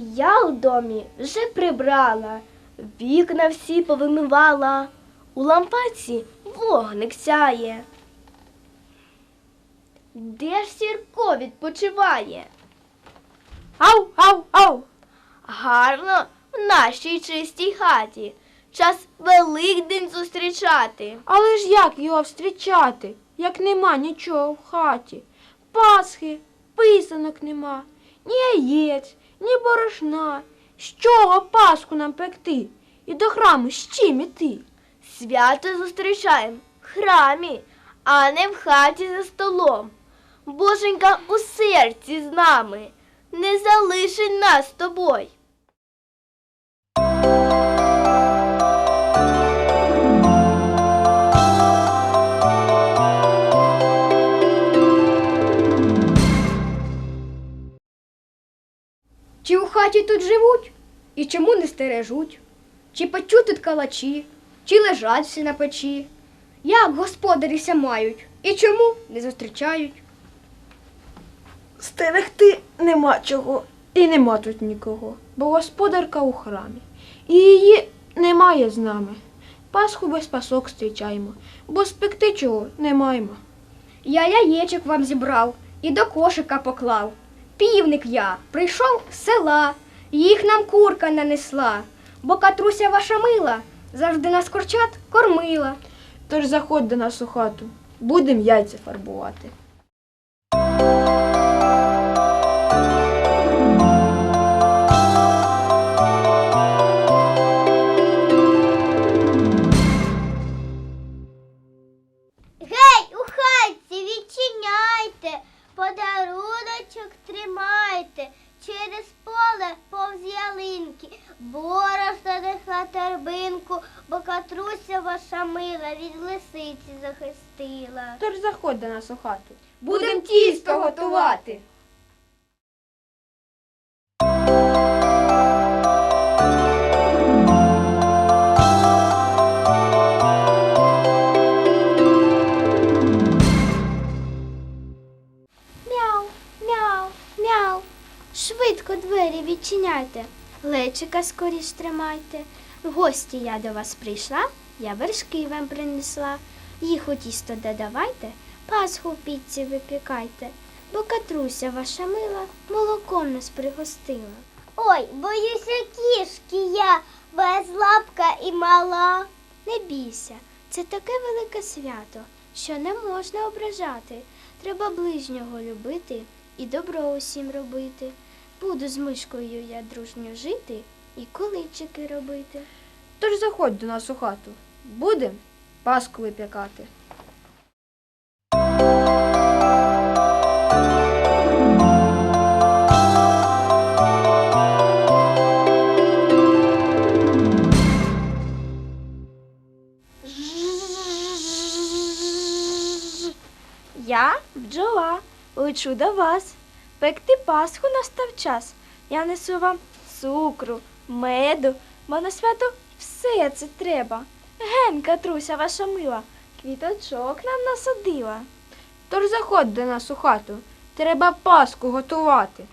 Я у домі вже прибрала, вікна всі повимивала, у лампадці вогник сяє. Де ж Сірко відпочиває? Ау, ау, ау. Гарно в нашій чистій хаті. Час Великдень зустрічати. Але ж як його встрічати, як нема нічого в хаті? Пасхи, писанок нема, ні яєць, ні борошна. З чого Пасху нам пекти? І до храму з чим іти? Свято зустрічаємо в храмі, а не в хаті за столом. Боженька у серці з нами, не залишить нас тобою. Чи у хаті тут живуть? І чому не стережуть? Чи печуть тут калачі, чи лежать всі на печі? Як господаріся мають? І чому не зустрічають? Стерегти нема чого. І нема тут нікого, бо господарка у храмі. І її немає з нами. Пасху без пасок зустрічаємо, бо спекти чого не маємо. Я яєчок вам зібрав і до кошика поклав. Півник я прийшов з села, їх нам курка нанесла, бо катруся ваша мила завжди нас курчат кормила. Тож заходь до нас у хату, будем яйця фарбувати. Ваша мила від лисиці захистила. Тож заходь до нас у хату. Будем тісто готувати. Мяу, мяу, мяу. Швидко двері відчиняйте, лечика скоріш тримайте. В гості я до вас прийшла, я вершки вам принесла. Їх у тісто додавайте, пасху в піці випікайте, бо катруся ваша мила молоком нас пригостила. Ой, боюся кішки я, безлапка і мала. Не бійся, це таке велике свято, що не можна ображати. Треба ближнього любити і добро усім робити. Буду з мишкою я дружньо жити і количики робити. Тож заходь до нас у хату. Будем паску випікати. Я бджола, лечу до вас. Пекти Пасху настав час. Я несу вам цукру, меду, бо на свято все це треба. Ген, Катруся, ваша мила, квіточок нам насадила. Тож заходь до нас у хату. Треба паску готувати.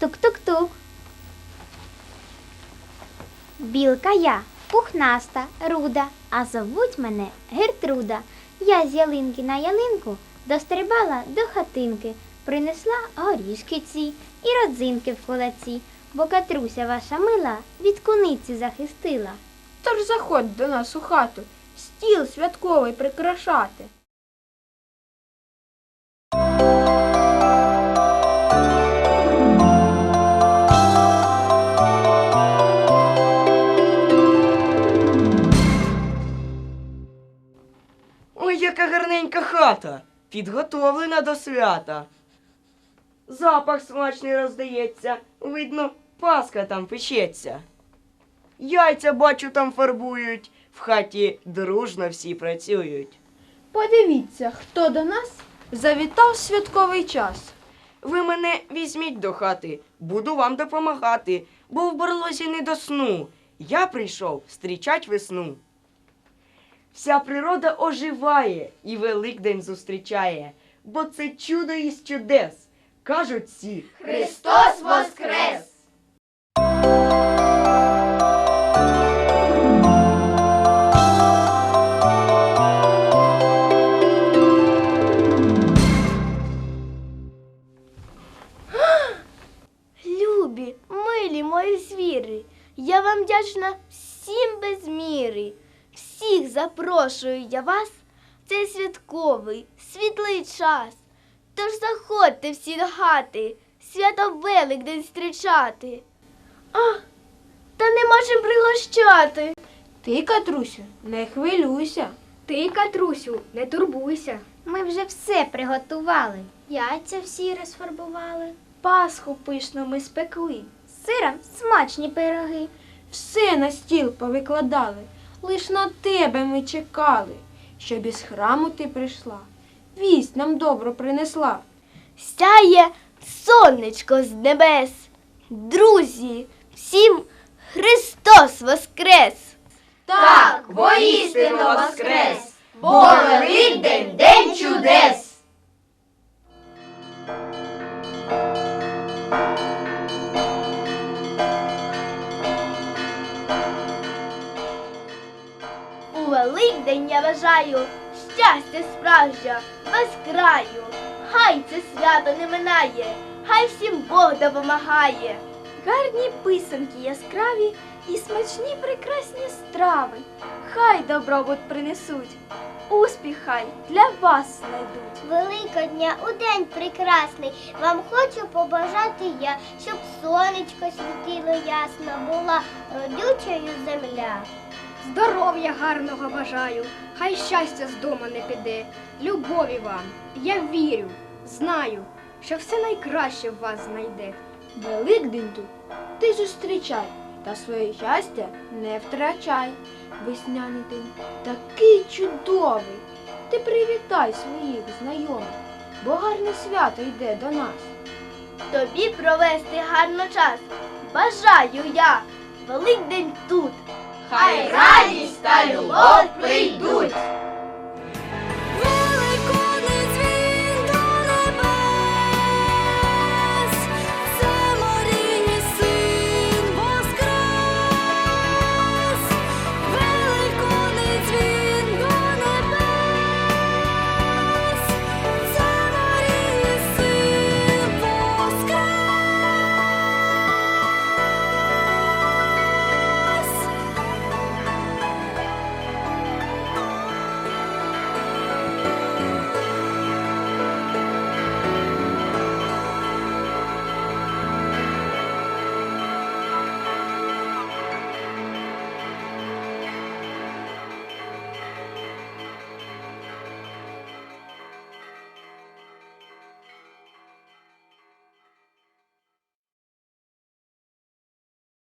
Тук-тук-тук. Білка я, пухнаста, руда, а зовуть мене Гертруда. Я з ялинки на ялинку дострибала до хатинки, принесла горішки ці і родзинки в кулаці, бо катруся ваша мила від куниці захистила. Тож заходь до нас у хату. Стіл святковий прикрашати. Ой, яка гарненька хата, підготовлена до свята. Запах смачний роздається, видно, паска там печеться. Яйця, бачу, там фарбують, в хаті дружно всі працюють. Подивіться, хто до нас завітав святковий час. ви мене візьміть до хати, буду вам допомагати, бо в барлозі не до сну. Я прийшов зустрічать весну. Вся природа оживає і Великдень зустрічає, бо це чудо із чудес, кажуть всі. Христос воскрес! Любі, милі мої звіри, я вам вдячна всім без міри. Всіх запрошую я вас в цей святковий, світлий час. Тож заходьте всі до хати, свято Великдень зустрічати. А, та нема чим пригощати. Ти, Катрусю, не хвилюйся. Ти, Катрусю, не турбуйся. Ми вже все приготували. Яйця всі розфарбували. Пасху пишну ми спекли, Сиром смачні пироги. Все на стіл повикладали, лиш на тебе ми чекали, щоб із храму ти прийшла. Вість нам добро принесла. сяє сонечко з небес. Друзі, всім Христос Воскрес! Так, воістину воскрес, бо Великдень день чудес. Великдень я бажаю щастя справжнє без краю. Хай це свято не минає, хай всім Бог допомагає. Гарні писанки яскраві і смачні прекрасні страви. Хай добробут принесуть, успіх хай для вас знайдуть. Великодня у день прекрасний. Вам хочу побажати я, щоб сонечко світило ясно, була родючою земля. Здоров'я гарного бажаю, хай щастя з дому не піде. Любові вам, я вірю, знаю, що все найкраще в вас знайде. Великдень тут ти зустрічай, та своє щастя не втрачай. Весняний день такий чудовий. Ти привітай своїх знайомих, бо гарне свято йде до нас. Тобі провести гарно час. Бажаю я Великдень тут. Хай радість та любов прийдуть.